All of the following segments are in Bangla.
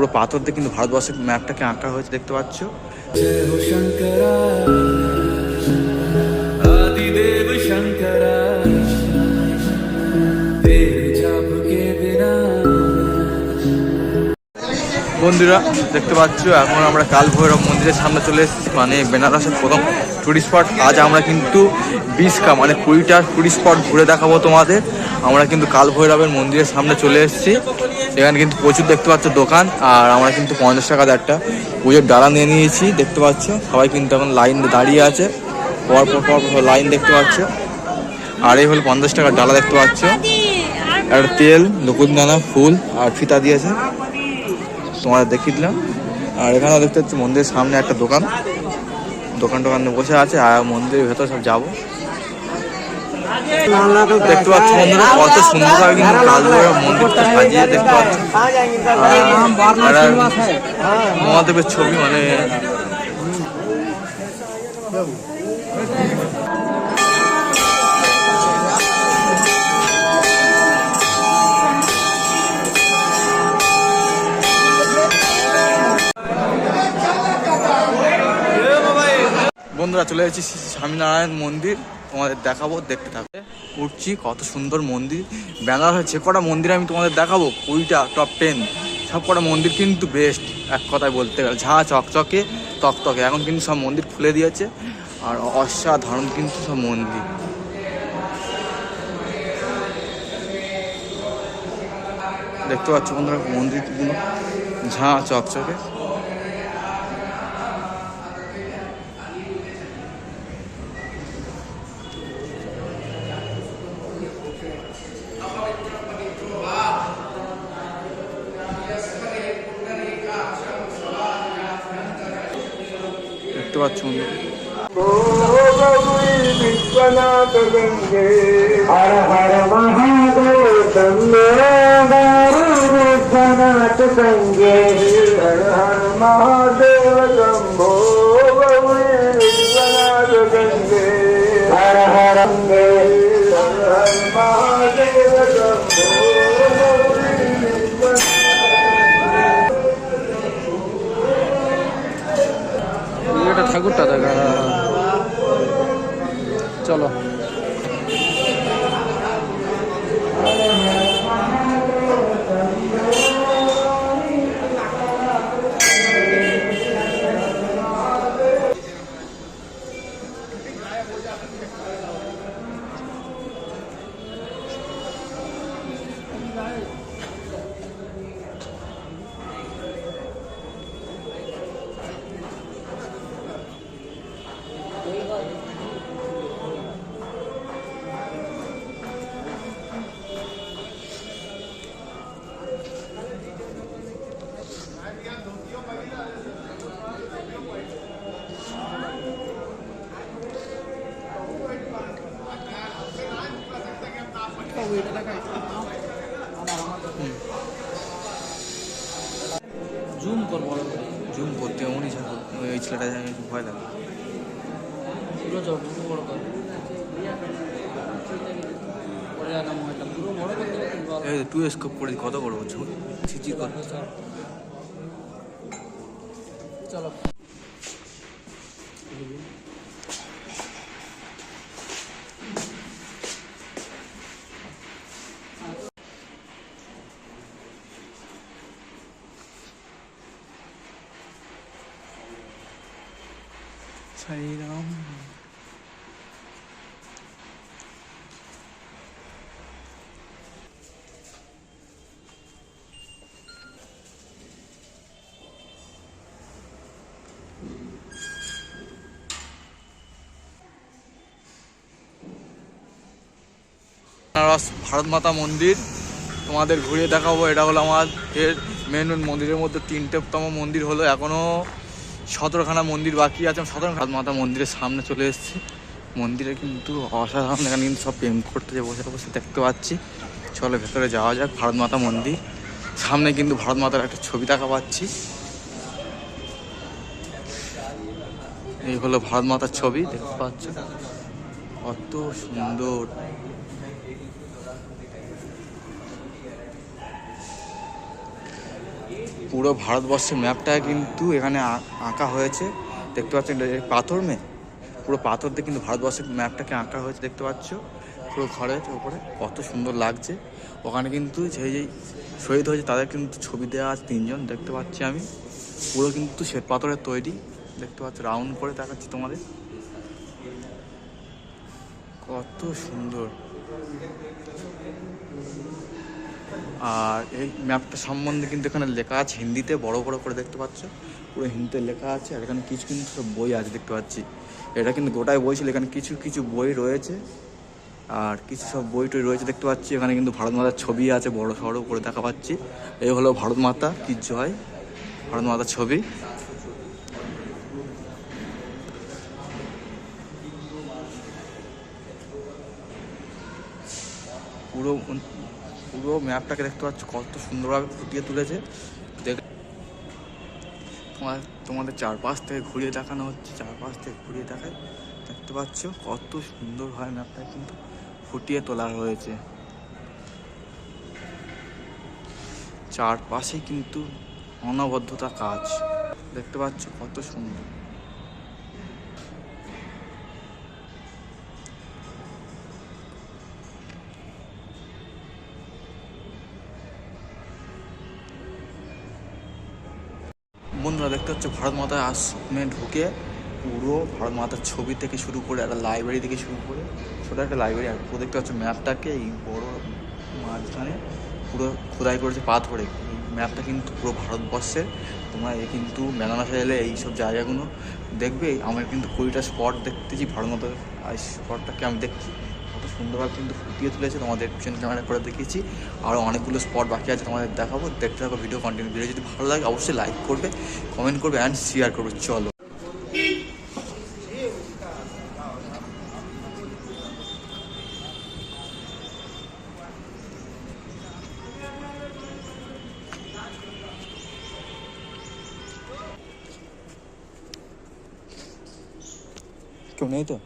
পুরো পাথর দিয়ে কিন্তু ভারতবর্ষের ম্যাপটাকে আঁকা হয়েছে দেখতে পাচ্ছ? বন্ধুরা দেখতে পাচ্ছ এখন আমরা কাল ভৈরব মন্দিরের সামনে চলে এসেছি মানে বেনারসের প্রথম টুরিস্ট স্পট আজ আমরা কিন্তু বিশকা মানে কুড়িটা টুরিস্ট স্পট ঘুরে দেখাবো তোমাদের। আমরা কিন্তু কাল ভৈরবের মন্দিরের সামনে চলে এসেছি। এখানে কিন্তু প্রচুর দেখতে পাচ্ছ দোকান, আর আমরা কিন্তু পঞ্চাশ টাকা একটা পুজোর ডালা নিয়ে নিয়েছি, দেখতে পাচ্ছ? সবাই কিন্তু এখন লাইন দাঁড়িয়ে আছে। পর পর পর লাইন দেখতে পাচ্ছ। আর এই হলো পঞ্চাশ টাকার ডালা দেখতে পাচ্ছ। একটা তেল লকুনদানা ফুল আর ফিতা দিয়েছে। তোমাদের দেখিয়ে দিলাম। আর এখানেও দেখতে পাচ্ছি মন্দিরের সামনে একটা দোকান। দোকান টোকান বসে আছে, আর মন্দিরের ভেতর সব যাব। দেখতে পাচ্ছ বন্ধুরা, কত সুন্দরভাবে কিন্তু কালদোয়া মন্দিরটা সাজিয়ে দেখতে পাচ্ছ। মহাদেবের ছবি মানে বন্ধুরা, চলে শ্রী স্বামীনারায়ণ মন্দির। তোমাদের দেখাবো, দেখতে থাকবে উঠছি কত সুন্দর মন্দির। ব্যানার হয়েছে, কটা মন্দির আমি তোমাদের দেখাবো? কুড়িটা টপ টেন সব কটা মন্দির কিন্তু বেস্ট এক কথায় বলতে গেলে। ঝাঁ, চকচকে, তকতকে। এখন কিন্তু সব মন্দির খুলে দিয়েছে। আর অসাধারণ কিন্তু সব মন্দির। দেখতে পাচ্ছ বন্ধুরা, মন্দিরগুলো ঝাঁ, চকচকে। পাচ্ছ হর হর মহাদেব সঙ্গে হর হর মহাদেব এটা ঠাকুরটা দেখা চলো বড় জুম করতে এমনই ছাড়া ওই ছেলেটা জানি একটু ভয় লাগে পুরো পুরো বড় টু স্কোপ করে কত বড় ঝুম ছিচি কর চলো বেনারস ভারত মাতা মন্দির। তোমাদের ঘুরিয়ে দেখাবো, এটা হলো আমাদের মেন মন্দিরের মধ্যে তিনটেতম মন্দির হলো। এখনও সতেরোখানা মন্দির বাকি আছে। সতেরো ভারত মাতা মন্দিরের সামনে চলে এসেছি। মন্দিরে কিন্তু অসাধারণ এখানে কিন্তু সব প্রেম করতে যে বসে বসে দেখতে পাচ্ছি। চলো ভেতরে যাওয়া যাক, ভারত মাতা মন্দির। সামনে কিন্তু ভারত মাতার একটা ছবি দেখা পাচ্ছি। এই হলো ভারত মাতার ছবি, দেখতে পাচ্ছ? কত সুন্দর। পুরো ভারতবর্ষের ম্যাপটা কিন্তু এখানে আঁকা হয়েছে। দেখতে পাচ্ছেন পাথর মে, পুরো পাথর দিয়ে কিন্তু ভারতবর্ষের ম্যাপটাকে আঁকা হয়েছে, দেখতে পাচ্ছ? পুরো ঘরের ওপরে কত সুন্দর লাগছে। ওখানে কিন্তু যেই যেই শহীদ হয়েছে, তাদের কিন্তু ছবি দেওয়া আছে তিনজন, দেখতে পাচ্ছি আমি। পুরো কিন্তু শ্বেত পাথরের তৈরি, দেখতে পাচ্ছ, রাউন্ড করে দেখাচ্ছি তোমাদের। কত সুন্দর। আর এই ম্যাপটা সম্বন্ধে কিন্তু এখানে লেখা আছে, হিন্দিতে বড় বড় করে দেখতে পাচ্ছ। পুরো হিন্দিতে লেখা আছে, আর এখানে কিছু কিন্তু সব বই আছে দেখতে পাচ্ছি। এটা কিন্তু গোটাই বই ছিল, এখানে কিছু কিছু বই রয়েছে। আর কিছু সব বই টই রয়েছে দেখতে পাচ্ছি। এখানে কিন্তু ভারত মাতার ছবি আছে, বড় সড়ো করে দেখা পাচ্ছি। এই হলো ভারত মাতা, কি জয়। ভারত মাতার ছবি। পুরো পুরো ম্যাপটাকে দেখতে পাচ্ছ, কত সুন্দরভাবে ফুটিয়ে তুলেছে। দেখ, তোমার, তোমাদের চারপাশ থেকে ঘুরিয়ে দেখানো হচ্ছে, চারপাশ থেকে ঘুরিয়ে দেখায় দেখতে পাচ্ছ, কত সুন্দর হয় ম্যাপটা কিন্তু ফুটিয়ে তোলা হয়েছে। চারপাশে কিন্তু অনবদ্ধতা কাজ। দেখতে পাচ্ছ, কত সুন্দর। হচ্ছে ভারত মাতার আশ্রমে ঢুকে পুরো ভারত মাতার ছবি থেকে শুরু করে একটা লাইব্রেরি থেকে শুরু করে ছোটো একটা লাইব্রেরি আর পুরো দেখতে হচ্ছে ম্যাপটাকে এই বড় মাঝখানে পুরো খোদাই করেছে পাথরে এই ম্যাপটা কিন্তু পুরো ভারতবর্ষের। তোমরা এ কিন্তু মেলানাসা এলে এই সব জায়গাগুলো দেখবে। আমার কিন্তু কুড়িটা স্পট দেখতেছি ভারত মাতার স্পটটাকে আমি দেখছি। সুন্দরভাবে কিন্তু ফুটিয়ে তুলেছে, তোমাদের পিছন ক্যামেরা করে দেখিয়েছি। আরও অনেকগুলো স্পট বাকি আছে, তোমাদের দেখাবো। দেখতে থাকো ভিডিও কন্টিনিউ ভিডিও যদি ভালো লাগে, অবশ্যই লাইক করবে কমেন্ট করবে অ্যান্ড শেয়ার করবে। চলো। কেউ নেই তো?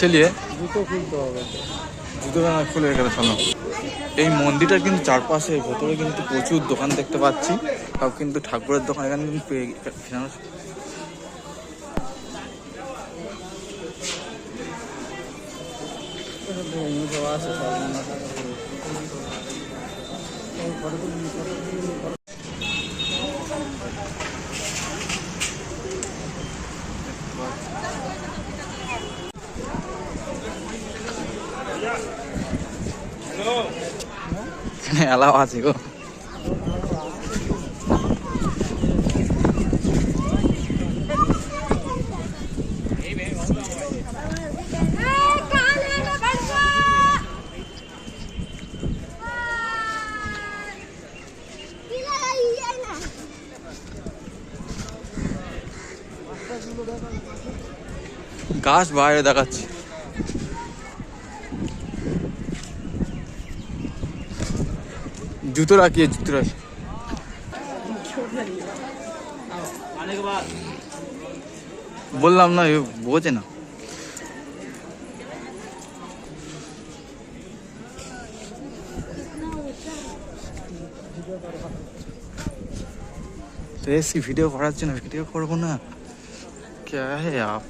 চলিয়ে জুতো খুলতে হবে। জুতো খুলে গেলে শোনো। এই মন্দিরটার কিন্তু চারপাশে ভেতরে কিন্তু প্রচুর দোকান দেখতে পাচ্ছি। সব কিন্তু ঠাকুরের দোকান এখানে কিন্তু ফেরানো এলাও আছে গো। গাছ বাইরে দেখাচ্ছে। জুতো রাখিয়ে জুতো রাখি বললাম না এ বোঝে না তো এসি ভিডিও করার জন্য ভিডিও করবো না क्या है आप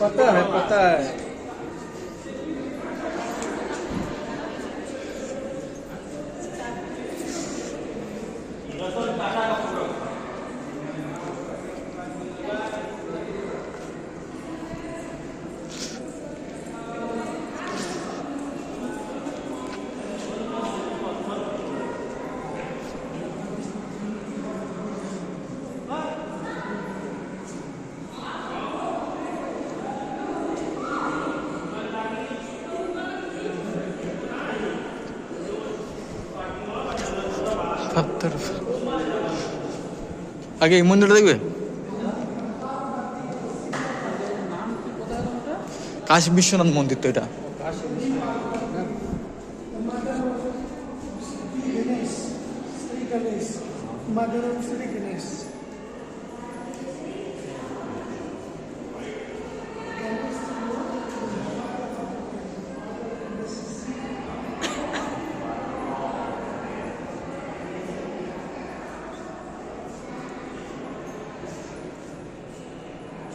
पता है पता है। আগে এই মন্দিরটা দেখবে কাশী বিশ্বনাথ মন্দির তো এটা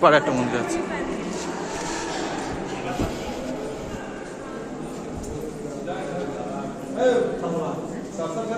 পাড়ে একটা মন্দির আছে Hey.